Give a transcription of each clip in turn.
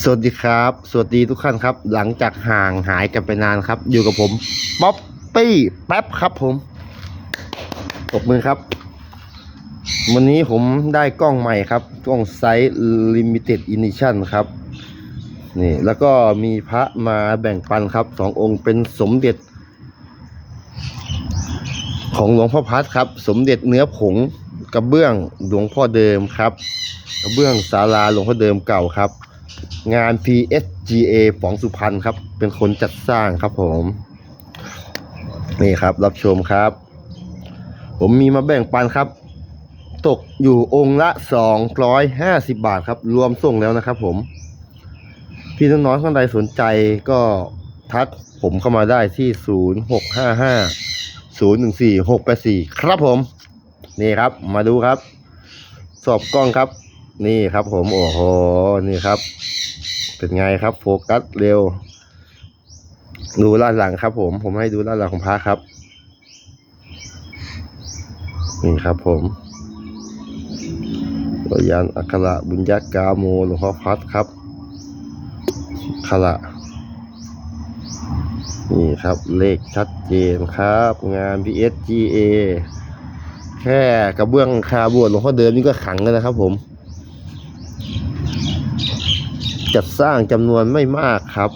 สวัสดีครับ สวัสดีทุกท่านครับ หลังจากห่างหายกันไปนานครับ อยู่กับผมป๊อปปี้แป๊บครับผมตบมือครับ วันนี้ผมได้กล้องใหม่ครับ กล้องไซส์ Limited Edition ครับ นี่แล้วก็มีพระมาแบ่งปันครับสององค์เป็นสมเด็จ ของหลวงพ่อพัดครับ สมเด็จเนื้อผงกระเบื้องหลวงพ่อเดิมครับ กระเบื้องศาลาหลวงพ่อเดิมเก่าครับ งาน PSGA ป๋องสุพรรณครับ เป็นคนจัดสร้างครับผม นี่ครับรับชมครับ ผมมีมาแบ่งปันครับ ตกอยู่องค์ละ 250 บาทครับ รวมส่งแล้วนะครับผม พี่น้องๆท่านใดสนใจก็ทักผมเข้ามาได้ที่ 0655 014 684 ครับผม นี่ครับมาดูครับ สอบกล้องครับ นี่ครับผมโอ้โหนี่ครับ เป็นไงครับโฟกัสเร็ว ดูด้านหลังครับผมผมให้ดูด้านหลังของพระครับ นี่ครับผมรยันอัคระบุญยักาโมหลวงพ่อพัดครับอัคระนี่ครับเลขชัดเจนครับ งาน PSGA แค่กระเบื้องคาบวชหลวงพ่อเดิมนี่ก็ขังแล้วนะครับผม จัดสร้างจำนวนไม่มากครับ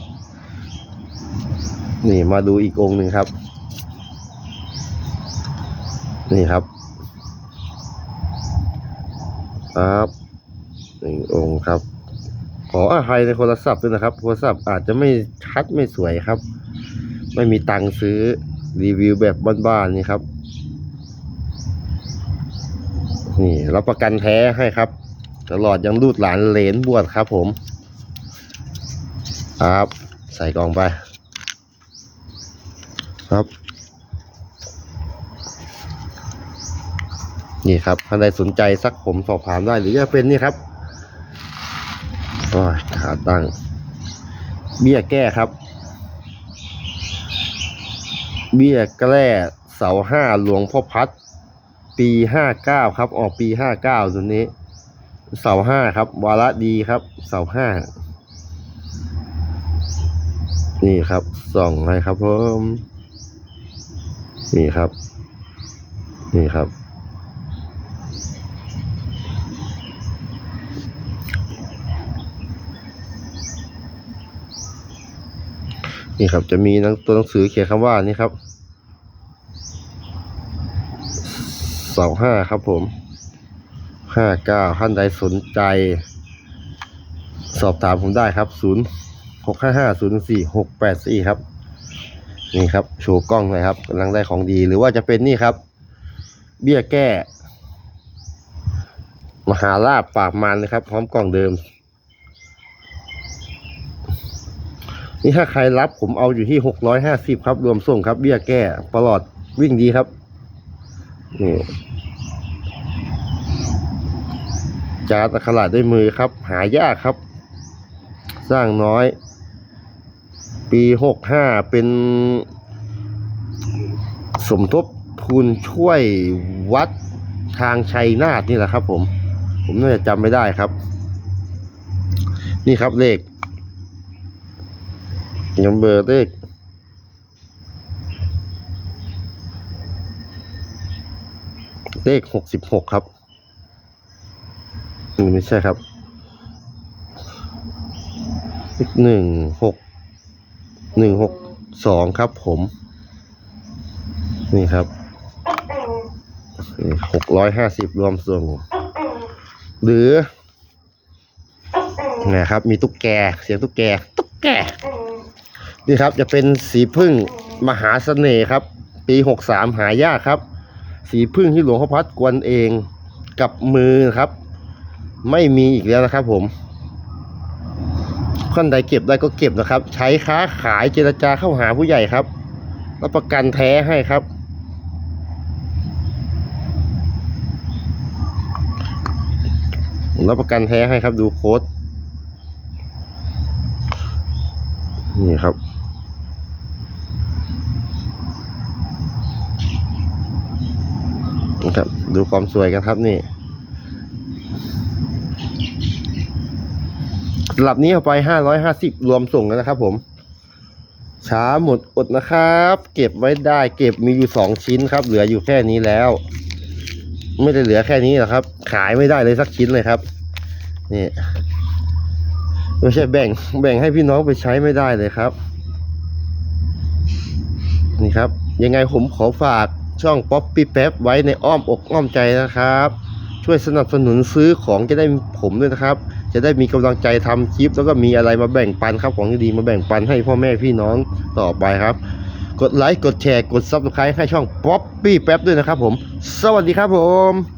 นี่มาดูอีกองค์หนึ่งครับ นี่ครับครับหนึ่งองค์ครับ ขออภัยในโทรศัพท์ด้วยนะครับ โทรศัพท์อาจจะไม่ชัดไม่สวยครับ ไม่มีตังค์ซื้อรีวิวแบบบ้านๆนี่ครับ นี่รับประกันแท้ให้ครับ ตลอดยังรูดหลานเหลนบวชครับผม ครับ ใส่กล่องไป ครับ นี่ครับท่านใดสนใจสักผมสอบถามได้หรือจะเป็นนี่ครับโอ้ยขาตั้ง เบี้ยแก้ครับ เบี้ยแก้เสาห้าหลวงพ่อพัด ปีห้าเก้าครับ ออกปีห้าเก้าตัวนี้ เสาห้าครับ วาระดีครับ เสาห้า นี่ครับส่องให้ครับผมนี่ครับ นี่ครับ นี่ครับจะมีหนังตัวหนังสือเขียนคำว่านี่ครับสองห้าครับผมห้าเก้าท่านใดสนใจ สอบถามผมได้ครับศูนย์ หกห้าห้าศูนย์สี่หกแปดสี่ครับ นี่ครับโชว์กล้องเลยครับกำลังได้ของดีหรือว่าจะเป็นนี่ครับ เบี้ยแก้ มหาลาบปากมันนะครับ พร้อมกล่องเดิม นี่ถ้าใครรับผมเอาอยู่ที่หกร้อยห้าสิบครับ รวมส่งครับ เบี้ยแก้ตลอดวิ่งดีครับนี่จาตอักขระด้วยมือครับ หายากครับ สร้างน้อย ปีหกห้าเป็นสมทบทุนช่วยวัดทางชัยนาทนี่แหละครับ ผม ผมน่าจะจำไม่ได้ครับ นี่ครับเลขยมเบอร์เลขเลขหกสิบหกครับไม่ใช่ครับเลขหนึ่งหก หนึ่งหกสองครับผม นี่ครับหกร้อยห้าสิบรวมส่งหรือนะครับ มีตุ๊กแก เสียงตุ๊กแก ตุ๊กแก นี่ครับ จะเป็นสีพึ่งมหาเสน่ห์ครับ ปีหกสามหายากครับ สีพึ่งที่หลวงพ่อพัดกวนเองกับมือครับ ไม่มีอีกแล้วนะครับผม ท่านใดเก็บได้ก็เก็บนะครับ ใช้ค้าขายเจรจาเข้าหาผู้ใหญ่ครับรับประกันแท้ให้ครับ รับประกันแท้ให้ครับดูโค้ดนี่ครับนะครับ ดูความสวยกันครับนี่ สลับนี้เอาไปห้าร้อยห้าสิบรวมส่งแล้วนะครับผม ช้าหมดอดนะครับ เก็บไว้ได้ เก็บมีอยู่สองชิ้นครับ เหลืออยู่แค่นี้แล้ว ไม่ได้เหลือแค่นี้หรอกครับ ขายไม่ได้เลยสักชิ้นเลยครับ นี่ไม่ใช่แบ่ง แบ่งให้พี่น้องไปใช้ไม่ได้เลยครับ นี่ครับ ยังไงผมขอฝากช่องป๊อปปี้แป๊บไว้ในอ้อมอกอ้อมใจนะครับ ช่วยสนับสนุนซื้อของจะได้ผมด้วยนะครับ จะได้มีกำลังใจทำคลิป แล้วก็มีอะไรมาแบ่งปันครับของดีๆมาแบ่งปันให้พ่อแม่พี่น้องต่อไปครับ กดไลค์กดแชร์กดซับสไครต์ให้ช่องป๊อปปี้แป๊บด้วยนะครับผม สวัสดีครับผม